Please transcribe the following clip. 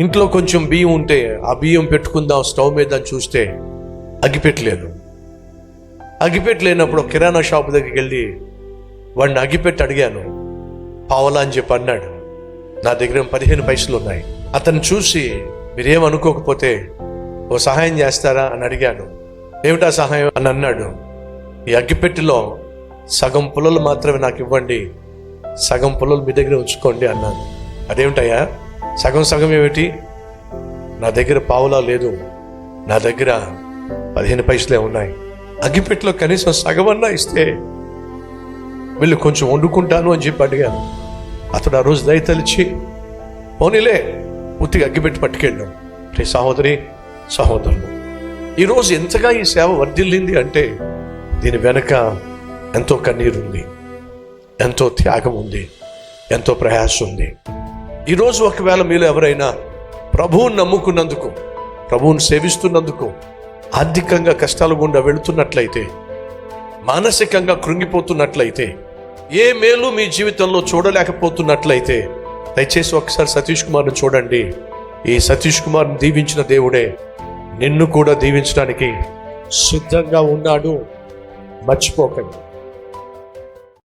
ఇంట్లో కొంచెం బియ్యం ఉంటే ఆ బియ్యం పెట్టుకుందాం స్టవ్ మీద చూస్తే అగిపెట్టలేదు అగిపెట్టలేనప్పుడు కిరాణా షాప్ దగ్గరికి వెళ్ళి వాడిని అగిపెట్టి అడిగాను. పావలా అని చెప్పి అన్నాడు. నా దగ్గర పదిహేను పైసలు ఉన్నాయి. అతను చూసి మీరేమనుకోకపోతే ఓ సహాయం చేస్తారా? అని అడిగాను. ఏమిటా సహాయం? అని అన్నాడు. ఈ అగ్గిపెట్టిలో సగం పుల్లలు మాత్రమే నాకు ఇవ్వండి సగం పుల్లలు మీ దగ్గర ఉంచుకోండి అన్నాను. అదేమిటయ్యా? సగం సగం ఏమిటి? నా దగ్గర పావులా లేదు. నా దగ్గర పదిహేను పైసలే ఉన్నాయి. అగ్గిపెట్టిలో కనీసం సగమన్నా ఇస్తే వీళ్ళు కొంచెం వండుకుంటాను అని చెప్పి అడిగాను. అతడు ఆ రోజు దయ తలిచి పోనీలే పూర్తిగా అగ్గిపెట్టి పట్టుకెళ్ళాం. రే సహోదరి సహోదరులు ఈరోజు ఎంతగా ఈ సేవ వర్ధిల్లింది అంటే దీని వెనక ఎంతో కన్నీరుంది ఎంతో త్యాగం ఉంది ఎంతో ప్రయాసం ఉంది ఈరోజు ఒకవేళ మీలో ఎవరైనా ప్రభువుని నమ్ముకున్నందుకు ప్రభువుని సేవిస్తున్నందుకు ఆర్థికంగా కష్టాల గుండా వెళుతున్నట్లయితే మానసికంగా కృంగిపోతున్నట్లయితే ఏ మేలు మీ జీవితంలో చూడలేకపోతున్నట్లయితే దయచేసి ఒకసారి సతీష్ కుమార్ని చూడండి. ఈ సతీష్ కుమార్ని దీవించిన దేవుడే నిన్ను కూడా దీవించడానికి సిద్ధంగా ఉన్నాడు. మర్చిపోకండి.